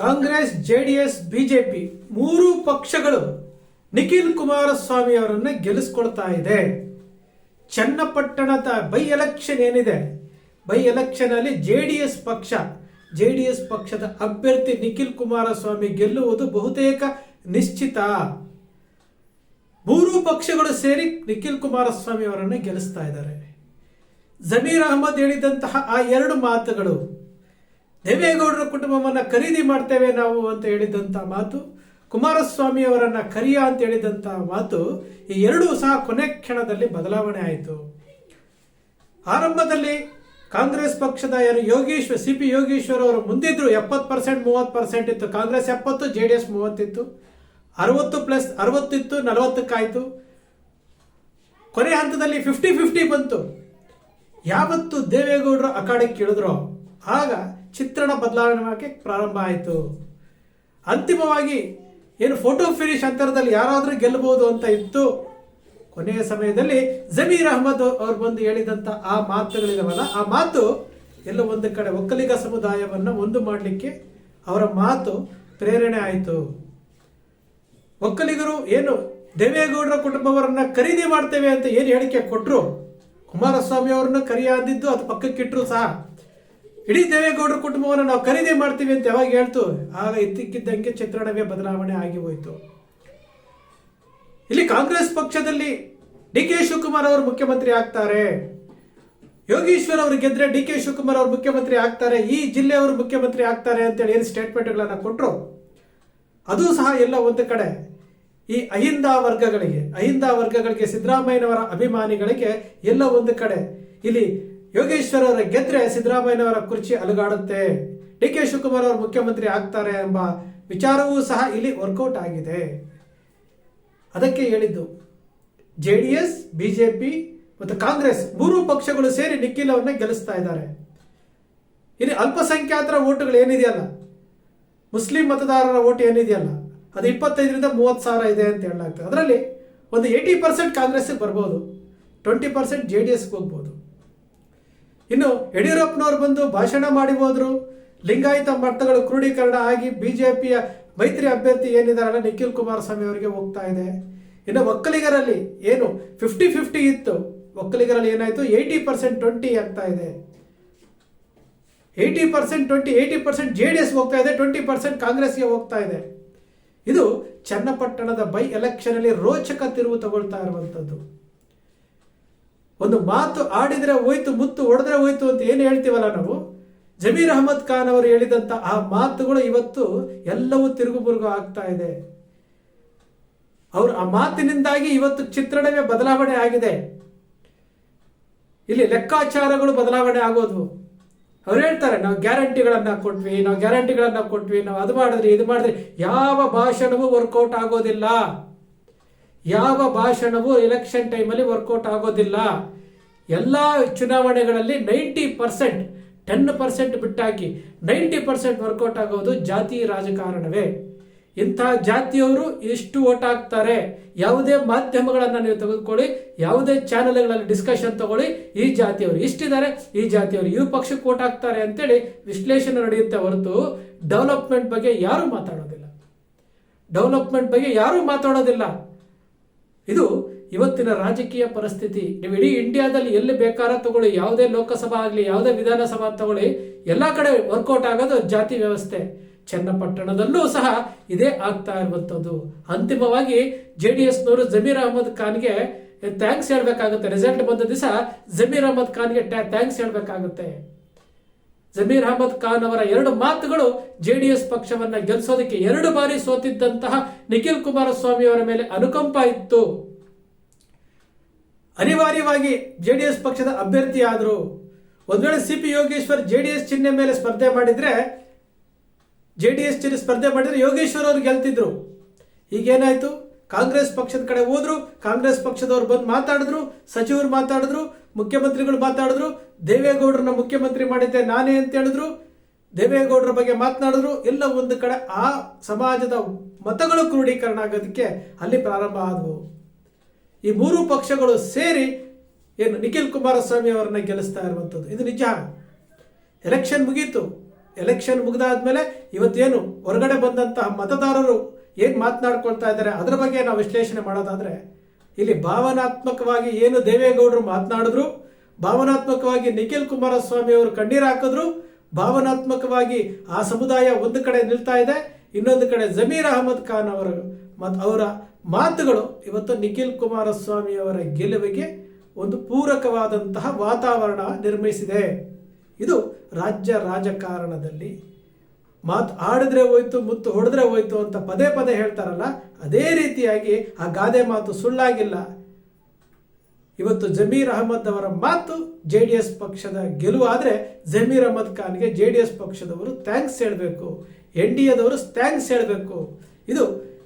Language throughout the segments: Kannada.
ಕಾಂಗ್ರೆಸ್, ಜೆಡಿಎಸ್, ಬಿಜೆಪಿ ಮೂರು ಪಕ್ಷಗಳು ನಿಖಿಲ್ ಕುಮಾರಸ್ವಾಮಿ ಅವರನ್ನು ಗೆಲ್ಲಿಸ್ಕೊಳ್ತಾ ಇದೆ. ಚನ್ನಪಟ್ಟಣದ ಬೈ ಎಲೆಕ್ಷನ್ ಏನಿದೆ? ಬೈ ಎಲೆಕ್ಷನ್ ಅಲ್ಲಿ ಜೆಡಿಎಸ್ ಪಕ್ಷ, ಜೆಡಿಎಸ್ ಪಕ್ಷದ ಅಭ್ಯರ್ಥಿ ನಿಖಿಲ್ ಕುಮಾರಸ್ವಾಮಿ ಗೆಲ್ಲುವುದು ಬಹುತೇಕ ನಿಶ್ಚಿತ. ಮೂರು ಪಕ್ಷಗಳು ಸೇರಿ ನಿಖಿಲ್ ಕುಮಾರಸ್ವಾಮಿ ಅವರನ್ನು ಗೆಲ್ಲಿಸ್ತಾ ಇದ್ದಾರೆ. ಜಮೀರ್ ಅಹಮದ್ ಹೇಳಿದಂತಹ ಆ ಎರಡು ಮಾತುಗಳು ದೇವೇಗೌಡರ ಕುಟುಂಬವನ್ನ ಖರೀದಿ ಮಾಡ್ತೇವೆ ನಾವು ಅಂತ ಹೇಳಿದಂತ ಮಾತು, ಕುಮಾರಸ್ವಾಮಿ ಅವರನ್ನ ಕರಿಯ ಅಂತ ಹೇಳಿದಂತ ಮಾತು ಈ ಎರಡೂ ಸಹ ಕೊನೆ ಕ್ಷಣದಲ್ಲಿ ಬದಲಾವಣೆ ಆಯಿತು. ಆರಂಭದಲ್ಲಿ ಕಾಂಗ್ರೆಸ್ ಪಕ್ಷದ ಯಾರು ಯೋಗೇಶ್ವರ್ ಸಿ ಪಿ ಯೋಗೇಶ್ವರ್ ಅವರು ಮುಂದಿದ್ರು ಎಪ್ಪತ್ತು ಪರ್ಸೆಂಟ್, ಮೂವತ್ತು ಪರ್ಸೆಂಟ್ ಇತ್ತು. ಕಾಂಗ್ರೆಸ್ ಎಪ್ಪತ್ತು, ಜೆ ಡಿ ಎಸ್ ಮೂವತ್ತಿತ್ತು. ಅರವತ್ತು ಪ್ಲಸ್ ಅರವತ್ತಿತ್ತು, ನಲವತ್ತಕ್ಕಾಯಿತು. ಕೊನೆ ಹಂತದಲ್ಲಿ ಫಿಫ್ಟಿ ಫಿಫ್ಟಿ ಬಂತು. ಯಾವತ್ತು ದೇವೇಗೌಡರು ಅಖಾಡಕ್ಕೆ ಇಳಿದ್ರೋ, ಆಗ ಚಿತ್ರಣ ಬದಲಾವಣೆ ಮಾಡೋಕ್ಕೆ ಪ್ರಾರಂಭ ಆಯಿತು. ಅಂತಿಮವಾಗಿ ಏನು ಫೋಟೋ ಫಿನಿಶ್ ಅಂತರದಲ್ಲಿ ಯಾರಾದರೂ ಗೆಲ್ಲಬಹುದು ಅಂತ ಇತ್ತು. ಕೊನೆಯ ಸಮಯದಲ್ಲಿ ಜಮೀರ್ ಅಹಮದ್ ಅವ್ರು ಬಂದು ಹೇಳಿದಂತ ಆ ಮಾತುಗಳಿದಾವಲ್ಲ, ಆ ಮಾತು ಎಲ್ಲ ಒಂದು ಕಡೆ ಒಕ್ಕಲಿಗ ಸಮುದಾಯವನ್ನು ಒಂದು ಮಾಡಲಿಕ್ಕೆ ಅವರ ಮಾತು ಪ್ರೇರಣೆ ಆಯಿತು. ಒಕ್ಕಲಿಗರು ಏನು ದೇವೇಗೌಡರ ಕುಟುಂಬವರನ್ನ ಖರೀದಿ ಮಾಡ್ತೇವೆ ಅಂತ ಏನು ಹೇಳಿಕೆ ಕೊಟ್ಟರು ಕುಮಾರಸ್ವಾಮಿ ಅವರನ್ನ ಕರೆಯಾದಿದ್ದು ಅದು ಪಕ್ಕಕ್ಕಿಟ್ಟರು ಸಹ. ಇಡೀ ದೇವೇಗೌಡರ ಕುಟುಂಬವನ್ನು ನಾವು ಖರೀದಿ ಮಾಡ್ತೀವಿ ಅಂತ ಯಾವಾಗ ಹೇಳ್ತು? ಆಗ ಇದ್ದಕ್ಕಿದ್ದಂಗೆ ಚಿತ್ರಣವೇ ಬದಲಾವಣೆ ಆಗಿ ಹೋಯಿತು. ಇಲ್ಲಿ ಕಾಂಗ್ರೆಸ್ ಪಕ್ಷದಲ್ಲಿ ಡಿ ಕೆ ಶಿವಕುಮಾರ್ ಅವರು ಮುಖ್ಯಮಂತ್ರಿ ಆಗ್ತಾರೆ. ಯೋಗೀಶ್ವರ್ ಅವರು ಗೆದ್ರೆ ಡಿ ಕೆ ಶಿವಕುಮಾರ್ ಅವರು ಮುಖ್ಯಮಂತ್ರಿ ಆಗ್ತಾರೆ. ಈ ಜಿಲ್ಲೆಯವರು ಮುಖ್ಯಮಂತ್ರಿ ಆಗ್ತಾರೆ ಅಂತೇಳಿ ಏನು ಸ್ಟೇಟ್ಮೆಂಟ್ಗಳನ್ನು ಕೊಟ್ಟರು ಅದು ಸಹ ಎಲ್ಲ ಒಂದು ಕಡೆ. ಈ ಅಹಿಂದ ವರ್ಗಗಳಿಗೆ ಅಹಿಂದ ವರ್ಗಗಳಿಗೆ ಸಿದ್ದರಾಮಯ್ಯನವರ ಅಭಿಮಾನಿಗಳಿಗೆ ಎಲ್ಲ ಒಂದು ಕಡೆ. ಇಲ್ಲಿ ಯೋಗೇಶ್ವರ್ ಅವರ ಗೆದ್ರೆ ಸಿದ್ದರಾಮಯ್ಯನವರ ಕುರ್ಚಿ ಅಲುಗಾಡುತ್ತೆ. ಡಿ ಕೆ ಶಿವಕುಮಾರ್ ಅವರು ಮುಖ್ಯಮಂತ್ರಿ ಆಗ್ತಾರೆ ಎಂಬ ವಿಚಾರವೂ ಸಹ ಇಲ್ಲಿ ವರ್ಕೌಟ್ ಆಗಿದೆ. ಅದಕ್ಕೆ ಹೇಳಿದ್ದು, ಜೆ ಡಿ ಎಸ್ ಬಿಜೆಪಿ ಮತ್ತು ಕಾಂಗ್ರೆಸ್ ಮೂರು ಪಕ್ಷಗಳು ಸೇರಿ ನಿಖಿಲ್ ಅವ್ರನ್ನ ಗೆಲ್ಲಿಸ್ತಾ ಇದ್ದಾರೆ. ಇಲ್ಲಿ ಅಲ್ಪಸಂಖ್ಯಾತರ ಓಟುಗಳು ಏನಿದೆಯಲ್ಲ? ಮುಸ್ಲಿಂ ಮತದಾರರ ಓಟು ಏನಿದೆಯಲ್ಲ? ಅದು ಇಪ್ಪತ್ತೈದರಿಂದ ಮೂವತ್ತು ಸಾವಿರ ಇದೆ ಅಂತ ಹೇಳಲಾಗ್ತದೆ. ಅದರಲ್ಲಿ ಒಂದು ಏಯ್ಟಿ ಪರ್ಸೆಂಟ್ ಕಾಂಗ್ರೆಸ್ಗೆ ಬರ್ಬೋದು, ಟ್ವೆಂಟಿ ಪರ್ಸೆಂಟ್ ಜೆ ಡಿ ಎಸ್ಗೆ ಹೋಗ್ಬೋದು. ಇನ್ನು ಯಡಿಯೂರಪ್ಪನವ್ರು ಬಂದು ಭಾಷಣ ಮಾಡಿ ಹೋದ್ರು. ಲಿಂಗಾಯತ ಮತಗಳು ಕ್ರೋಢೀಕರಣ ಆಗಿ ಬಿಜೆಪಿಯ ಮೈತ್ರಿ ಅಭ್ಯರ್ಥಿ ಏನಿದಾರಲ್ಲ ನಿಖಿಲ್ ಕುಮಾರಸ್ವಾಮಿ ಅವರಿಗೆ ಹೋಗ್ತಾ ಇದೆ. ಇನ್ನು ಒಕ್ಕಲಿಗರಲ್ಲಿ ಏನು ಫಿಫ್ಟಿ ಫಿಫ್ಟಿ ಇತ್ತು. ಒಕ್ಕಲಿಗರಲ್ಲಿ ಏನಾಯ್ತು? ಏಯ್ಟಿ ಪರ್ಸೆಂಟ್ ಟ್ವೆಂಟಿ ಆಗ್ತಾ ಇದೆ. Eighty percent twenty eighty percent J D S ಹೋಗ್ತಾ ಇದೆ. ಟ್ವೆಂಟಿ ಪರ್ಸೆಂಟ್ ಕಾಂಗ್ರೆಸ್ಗೆ ಹೋಗ್ತಾ ಇದೆ. ಇದು ಚನ್ನಪಟ್ಟಣದ ಬೈ ಎಲೆಕ್ಷನಲ್ಲಿ ರೋಚಕ ತಿರುವು ತಗೊಳ್ತಾ ಇರುವಂತದ್ದು. ಒಂದು ಮಾತು ಆಡಿದ್ರೆ ಹೋಯ್ತು, ಮುತ್ತು ಹೊಡೆದ್ರೆ ಹೋಯ್ತು ಅಂತ ಏನು ಹೇಳ್ತೀವಲ್ಲ ನಾವು? ಜಮೀರ್ ಅಹಮದ್ ಖಾನ್ ಅವರು ಹೇಳಿದಂತ ಆ ಮಾತುಗಳು ಇವತ್ತು ಎಲ್ಲವೂ ತಿರುಗುಬುರುಗು ಆಗ್ತಾ ಇದೆ. ಅವರು ಆ ಮಾತಿನಿಂದಾಗಿ ಇವತ್ತು ಚಿತ್ರಣವೇ ಬದಲಾವಣೆ ಆಗಿದೆ. ಇಲ್ಲಿ ಲೆಕ್ಕಾಚಾರಗಳು ಬದಲಾವಣೆ ಆಗೋದು. ಅವ್ರು ಹೇಳ್ತಾರೆ, ನಾವು ಗ್ಯಾರಂಟಿಗಳನ್ನ ಕೊಟ್ವಿ, ನಾವು ಗ್ಯಾರಂಟಿಗಳನ್ನ ಕೊಟ್ವಿ, ನಾವು ಅದು ಮಾಡಿದ್ರಿ, ಇದು ಮಾಡಿದ್ರಿ. ಯಾವ ಭಾಷಣವೂ ವರ್ಕೌಟ್ ಆಗೋದಿಲ್ಲ. ಯಾವ ಭಾಷಣವೂ ಎಲೆಕ್ಷನ್ ಟೈಮಲ್ಲಿ ವರ್ಕೌಟ್ ಆಗೋದಿಲ್ಲ. ಎಲ್ಲ ಚುನಾವಣೆಗಳಲ್ಲಿ ನೈಂಟಿ ಪರ್ಸೆಂಟ್ ಟೆನ್ ಪರ್ಸೆಂಟ್ ಬಿಟ್ಟಾಕಿ ನೈಂಟಿ ಪರ್ಸೆಂಟ್ ವರ್ಕೌಟ್ ಆಗೋದು ಜಾತಿ ರಾಜಕಾರಣವೇ. ಇಂತಹ ಜಾತಿಯವರು ಎಷ್ಟು ಓಟ್ ಹಾಕ್ತಾರೆ. ಯಾವುದೇ ಮಾಧ್ಯಮಗಳನ್ನು ನೀವು ತೆಗೆದುಕೊಳ್ಳಿ, ಯಾವುದೇ ಚಾನೆಲ್ಗಳಲ್ಲಿ ಡಿಸ್ಕಷನ್ ತಗೊಳ್ಳಿ, ಈ ಜಾತಿಯವರು ಇಷ್ಟಿದ್ದಾರೆ, ಈ ಜಾತಿಯವರು ಈ ಪಕ್ಷಕ್ಕೆ ಓಟ್ ಹಾಕ್ತಾರೆ ಅಂತೇಳಿ ವಿಶ್ಲೇಷಣೆ ನಡೆಯುತ್ತೆ ಹೊರತು ಡೆವಲಪ್ಮೆಂಟ್ ಬಗ್ಗೆ ಯಾರು ಮಾತಾಡೋದಿಲ್ಲ. ಡೆವಲಪ್ಮೆಂಟ್ ಬಗ್ಗೆ ಯಾರು ಮಾತಾಡೋದಿಲ್ಲ. ಇದು ಇವತ್ತಿನ ರಾಜಕೀಯ ಪರಿಸ್ಥಿತಿ. ನೀವು ಇಡೀ ಇಂಡಿಯಾದಲ್ಲಿ ಎಲ್ಲಿ ಬೇಕಾರ ತಗೊಳ್ಳಿ, ಯಾವುದೇ ಲೋಕಸಭಾ ಆಗಲಿ, ಯಾವುದೇ ವಿಧಾನಸಭಾ ತಗೊಳ್ಳಿ, ಎಲ್ಲ ಕಡೆ ವರ್ಕೌಟ್ ಆಗೋದು ಜಾತಿ ವ್ಯವಸ್ಥೆ. ಚನ್ನಪಟ್ಟಣದಲ್ಲೂ ಸಹ ಇದೇ ಆಗ್ತಾ ಇರುವಂಥದ್ದು. ಅಂತಿಮವಾಗಿ ಜೆ ಡಿ ಎಸ್ನವರು ಜಮೀರ್ ಅಹಮದ್ ಖಾನ್ಗೆ ಥ್ಯಾಂಕ್ಸ್ ಹೇಳಬೇಕಾಗುತ್ತೆ. ರಿಸಲ್ಟ್ ಬಂದ ದಿವಸ ಜಮೀರ್ ಅಹಮದ್ ಖಾನ್ಗೆ ಥ್ಯಾಂಕ್ಸ್ ಹೇಳ್ಬೇಕಾಗುತ್ತೆ. ಜಮೀರ್ ಅಹಮದ್ ಖಾನ್ ಅವರ ಎರಡು ಮಾತುಗಳು ಜೆಡಿಎಸ್ ಪಕ್ಷವನ್ನ ಗೆಲ್ಲಿಸೋದಕ್ಕೆ ಎರಡು ಬಾರಿ ಸೋತಿದ್ದಂತಹ ನಿಖಿಲ್ ಕುಮಾರಸ್ವಾಮಿ ಅವರ ಮೇಲೆ ಅನುಕಂಪ ಇತ್ತು. ಅನಿವಾರ್ಯವಾಗಿ ಜೆಡಿಎಸ್ ಪಕ್ಷದ ಅಭ್ಯರ್ಥಿ ಆದರು. ಒಂದ್ ವೇಳೆ ಸಿ ಪಿ ಯೋಗೇಶ್ವರ್ ಜೆಡಿಎಸ್ ಚಿಹ್ನೆ ಮೇಲೆ ಸ್ಪರ್ಧೆ ಮಾಡಿದ್ರೆ ಜೆಡಿಎಸ್ ಚಿಹ್ನೆ ಸ್ಪರ್ಧೆ ಮಾಡಿದ್ರೆ ಯೋಗೇಶ್ವರ್ ಅವರು ಗೆಲ್ತಿದ್ರು. ಈಗೇನಾಯ್ತು? ಕಾಂಗ್ರೆಸ್ ಪಕ್ಷದ ಕಡೆ ಹೋದ್ರು, ಕಾಂಗ್ರೆಸ್ ಪಕ್ಷದವ್ರು ಬಂದು ಮಾತಾಡಿದ್ರು, ಸಚಿವರು ಮಾತಾಡಿದ್ರು ಮುಖ್ಯಮಂತ್ರಿಗಳು ಮಾತಾಡಿದ್ರು, ದೇವೇಗೌಡರನ್ನ ಮುಖ್ಯಮಂತ್ರಿ ಮಾಡಿದ್ದೆ ನಾನೇ ಅಂತ ಹೇಳಿದ್ರು, ದೇವೇಗೌಡರ ಬಗ್ಗೆ ಮಾತನಾಡಿದ್ರು, ಎಲ್ಲ ಒಂದು ಕಡೆ ಆ ಸಮಾಜದ ಮತಗಳು ಕ್ರೋಢೀಕರಣ ಆಗೋದಕ್ಕೆ ಅಲ್ಲಿ ಪ್ರಾರಂಭ ಆದವು. ಈ ಮೂರು ಪಕ್ಷಗಳು ಸೇರಿ ಏನು ನಿಖಿಲ್ ಕುಮಾರಸ್ವಾಮಿ ಅವರನ್ನ ಗೆಲ್ಲಿಸ್ತಾ ಇರುವಂಥದ್ದು. ಇದು ನಿಜ. ಎಲೆಕ್ಷನ್ ಮುಗೀತು. ಎಲೆಕ್ಷನ್ ಮುಗಿದಾದ್ಮೇಲೆ ಇವತ್ತೇನು ಹೊರಗಡೆ ಬಂದಂತಹ ಮತದಾರರು ಏನು ಮಾತನಾಡ್ಕೊಳ್ತಾ ಇದ್ದಾರೆ, ಅದರ ಬಗ್ಗೆ ನಾವು ವಿಶ್ಲೇಷಣೆ ಮಾಡೋದಾದ್ರೆ ಇಲ್ಲಿ ಭಾವನಾತ್ಮಕವಾಗಿ ಏನು ದೇವೇಗೌಡರು ಮಾತನಾಡಿದ್ರು? ಭಾವನಾತ್ಮಕವಾಗಿ ನಿಖಿಲ್ ಕುಮಾರಸ್ವಾಮಿ ಅವರು ಕಣ್ಣೀರು ಹಾಕಿದ್ರು. ಭಾವನಾತ್ಮಕವಾಗಿ ಆ ಸಮುದಾಯ ಒಂದು ಕಡೆ ನಿಲ್ತಾ ಇದೆ. ಇನ್ನೊಂದು ಕಡೆ ಜಮೀರ್ ಅಹಮದ್ ಖಾನ್ ಅವರು ಮತ್ತು ಅವರ ಮಾತುಗಳು ಇವತ್ತು ನಿಖಿಲ್ ಕುಮಾರಸ್ವಾಮಿ ಅವರ ಗೆಲುವಿಗೆ ಒಂದು ಪೂರಕವಾದಂತಹ ವಾತಾವರಣ ನಿರ್ಮಿಸಿದೆ. ಇದು ರಾಜ್ಯ ರಾಜಕಾರಣದಲ್ಲಿ ಮಾತು ಆಡಿದ್ರೆ ಹೋಯ್ತು, ಮುತ್ತು ಹೊಡೆದ್ರೆ ಹೋಯ್ತು ಅಂತ ಪದೇ ಪದೇ ಹೇಳ್ತಾರಲ್ಲ, ಅದೇ ರೀತಿಯಾಗಿ ಆ ಗಾದೆ ಮಾತು ಸುಳ್ಳಾಗಿಲ್ಲ. ಇವತ್ತು ಜಮೀರ್ ಅಹಮದ್ ಅವರ ಮಾತು ಜೆ ಡಿ ಎಸ್ ಪಕ್ಷದ ಗೆಲುವಾದರೆ ಜಮೀರ್ ಅಹಮದ್ ಖಾನ್ಗೆ ಜೆ ಡಿ ಎಸ್ ಪಕ್ಷದವರು ಥ್ಯಾಂಕ್ಸ್ ಹೇಳಬೇಕು. ಎನ್ ಡಿ ಎದವರು ಥ್ಯಾಂಕ್ಸ್ ಹೇಳಬೇಕು. ಇದು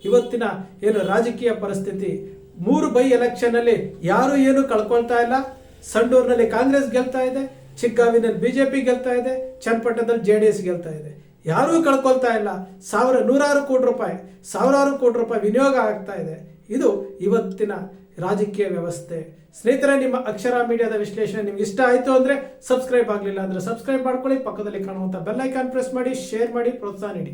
ಇವತ್ತಿನ ಏನು ರಾಜಕೀಯ ಪರಿಸ್ಥಿತಿ? ಮೂರು ಬೈ ಎಲೆಕ್ಷನ್ನಲ್ಲಿ ಯಾರು ಏನು ಕಳ್ಕೊಳ್ತಾ ಇಲ್ಲ. ಸಂಡೂರಿನಲ್ಲಿ ಕಾಂಗ್ರೆಸ್ ಗೆಲ್ತಾ ಇದೆ, ಚಿಕ್ಕಾವಿನಲ್ಲಿ ಬಿಜೆಪಿ ಗೆಲ್ತಾ ಇದೆ, ಚನ್ನಪಟ್ಟಣದಲ್ಲಿ ಜೆ ಡಿ ಎಸ್ ಗೆಲ್ತಾ ಇದೆ. ಯಾರೂ ಕಳ್ಕೊಳ್ತಾ ಇಲ್ಲ. ಸಾವಿರ, ನೂರಾರು ಕೋಟಿ ರೂಪಾಯಿ, ಸಾವಿರಾರು ಕೋಟಿ ರೂಪಾಯಿ ವಿನಿಯೋಗ ಆಗ್ತಾ ಇದೆ. ಇದು ಇವತ್ತಿನ ರಾಜಕೀಯ ವ್ಯವಸ್ಥೆ. ಸ್ನೇಹಿತರೆ, ನಿಮ್ಮ ಅಕ್ಷರ ಮೀಡಿಯಾದ ವಿಶ್ಲೇಷಣೆ ನಿಮ್ಗೆ ಇಷ್ಟ ಆಯಿತು ಅಂದರೆ ಸಬ್ಸ್ಕ್ರೈಬ್ ಆಗಲಿಲ್ಲ ಅಂದರೆ ಸಬ್ಸ್ಕ್ರೈಬ್ ಮಾಡ್ಕೊಳ್ಳಿ. ಪಕ್ಕದಲ್ಲಿ ಕಾಣುವಂಥ ಬೆಲ್ ಐಕಾನ್ ಪ್ರೆಸ್ ಮಾಡಿ, ಶೇರ್ ಮಾಡಿ, ಪ್ರೋತ್ಸಾಹ ನೀಡಿ.